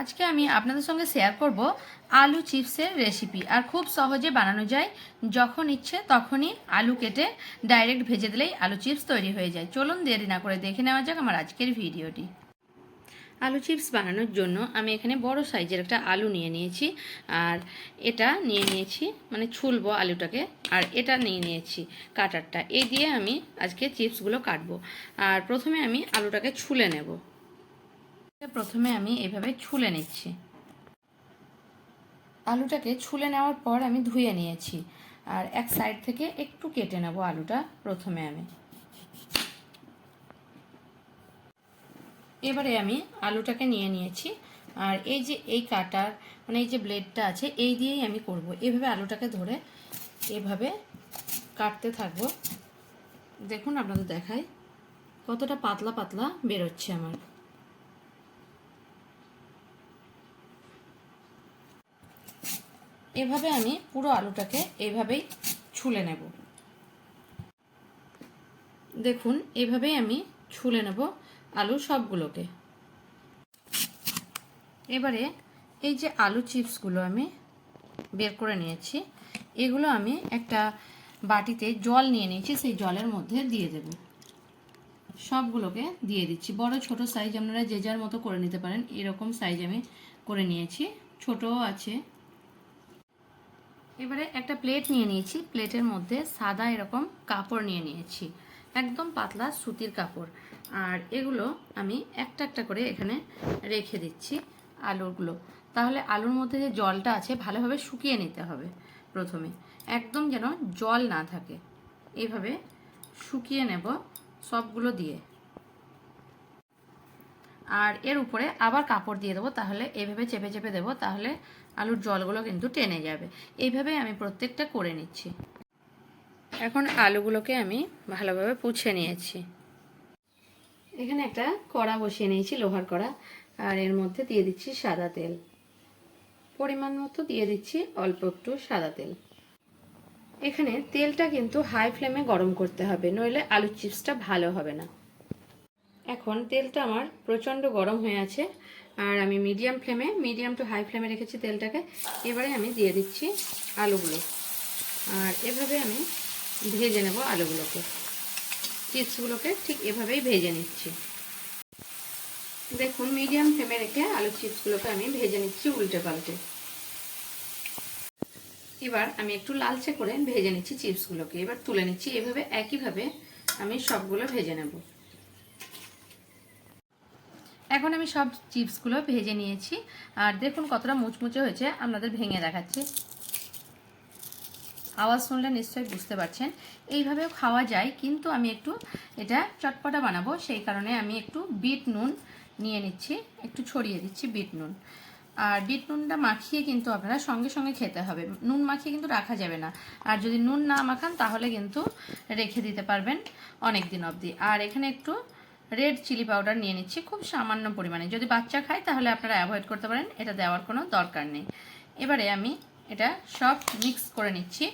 আজকে আমি আপনাদের সঙ্গে শেয়ার করব আলু চিপসের রেসিপি আর খুব সহজে বানানো যায়। যখন ইচ্ছে তখনই আলু কেটে ডাইরেক্ট ভেজে দিলেই আলু চিপস তৈরি হয়ে যায়। চলুন দেরি না করে দেখে নেওয়া যাক আমার আজকের ভিডিওটি। আলু চিপস বানানোর জন্য আমি এখানে বড় সাইজের একটা আলু নিয়ে নিয়েছি আর এটা নিয়ে নিয়েছি মানে ছুলবো আলুটাকে, আর এটা নিয়ে নিয়েছি কাটারটা। এই দিয়ে আমি আজকে চিপসগুলো কাটবো। আর প্রথমে আমি আলুটাকে ছুলে নেব। প্রথমে আমি এভাবে ছুলে নিচ্ছি। আলুটাকে ছুলে নেওয়ার পর আমি ধুয়ে নিয়েছি। আর এক সাইড থেকে একটু কেটে নেব আলুটা প্রথমে আমি। এবারে আমি আলুটাকে নিয়ে নিয়েছি। আর এই যে এই কাটার মানে এই যে ব্লেডটা আছে, এই দিয়েই আমি করব। এভাবে আলুটাকে ধরে এভাবে কাটতে থাকব। দেখুন, আপনাদের দেখাই কতটা পাতলা পাতলা বেরোচ্ছে আমার। এভাবে আমি পুরো আলুটাকে এভাবেই ছুলে নেব। দেখুন, এভাবেই আমি ছুলে নেব আলু সবগুলোকে। এবারে এই যে আলু চিপসগুলো আমি বের করে নিয়েছি, এগুলো আমি একটা বাটিতে জল নিয়ে নিয়েছি, সেই জলের মধ্যে দিয়ে দেব। সবগুলোকে দিয়ে দিচ্ছি। বড়, ছোট সাইজ আপনারা যে যার মতো করে নিতে পারেন, এরকম সাইজ আমি করে নিয়েছি। ছোটও আছে এবারে একটা প্লেট নিয়ে নিয়েছি। প্লেটের মধ্যে সাদা এরকম কাপড় নিয়ে নিয়েছি। একদম পাতলা সুতির কাপড়। আর এগুলো আমি একটা একটা করে এখানে রেখে দিচ্ছি আলুগুলো। তাহলে আলুর মধ্যে যে জলটা আছে, ভালোভাবে শুকিয়ে নিতে হবে প্রথমে। একদম যেন জল না থাকে। এইভাবে শুকিয়ে নেব সবগুলো দিয়ে। আর এর উপরে আবার কাপড় দিয়ে দেবো, তাহলে এইভাবে চেপে চেপে দেবো, তাহলে আলুর জলগুলো কিন্তু টেনে যাবে। এইভাবে আমি প্রত্যেকটা করে নিচ্ছি। এখন আলুগুলোকে আমি ভালোভাবে পুছে নিয়েছি। এখানে একটা কড়া বসিয়ে নিয়েছি, লোহার কড়া, আর এর মধ্যে দিয়ে দিচ্ছি সাদা তেল। পরিমাণ মতো দিয়ে দিচ্ছি অল্প একটু সাদা তেল। এখানে তেলটা কিন্তু হাই ফ্লেমে গরম করতে হবে, নইলে আলুর চিপসটা ভালো হবে না। এখন তেলটা আমার প্রচণ্ড গরম হয়ে আছে, আর আমি মিডিয়াম ফ্লেমে মিডিয়াম টু হাই ফ্লেমে রেখেছি তেলটাকে। এবারে আমি দিয়ে দিচ্ছি আলুগুলো। আর এভাবে আমি ভেজে নেব আলুগুলোকে। চিপসগুলোকে ঠিক এভাবেই ভেজে নিচ্ছি। দেখুন মিডিয়াম ফ্লেমে রেখে আলু চিপসগুলোকে আমি ভেজে নিচ্ছি উল্টে পাল্টে। এবার আমি একটু লালচে করে ভেজে নিচ্ছি চিপসগুলোকে। এবার তুলে নিচ্ছি এভাবে, একইভাবে আমি সবগুলো ভেজে নেব। এখন আমি সব চিপসগুলো ভেজে নিয়েছি, আর দেখুন কতটা মুচমুচে হয়েছে, আপনাদের ভেঙে দেখাচ্ছি। আওয়াজ শুনলে নিশ্চয়ই বুঝতে পারছেন। এইভাবেও খাওয়া যায়, কিন্তু আমি একটু এটা চটপটা বানাবো, সেই কারণে আমি একটু বিট নুন নিয়ে নিচ্ছি, একটু ছড়িয়ে দিচ্ছি বিট নুন। আর বিট নুনটা মাখিয়ে কিন্তু আপনারা সঙ্গে সঙ্গে খেতে হবে। নুন মাখিয়ে কিন্তু রাখা যাবে না। আর যদি নুন না মাখান, তাহলে কিন্তু রেখে দিতে পারবেন অনেক দিন অবধি। আর এখানে একটু রেড চিলি পাউডার নিয়ে নিচ্ছি, খুব সামান্য পরিমাণে। যদি বাচ্চা খায়, তাহলে আপনারা অ্যাভয়েড করতে পারেন, এটা দেওয়ার কোনো দরকার নেই। এবারে আমি এটা সব মিক্স করে নিচ্ছি।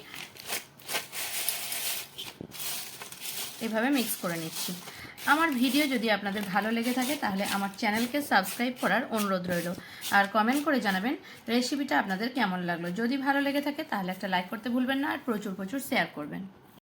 এভাবে মিক্স করে নিচ্ছি। আমার ভিডিও যদি আপনাদের ভালো লেগে থাকে, তাহলে আমার চ্যানেলকে সাবস্ক্রাইব করার অনুরোধ রইল। আর কমেন্ট করে জানাবেন, রেসিপিটা আপনাদের কেমন লাগল। যদি ভালো লেগে থাকে, তাহলে একটা লাইক করতে ভুলবেন না, আর প্রচুর প্রচুর শেয়ার করবেন।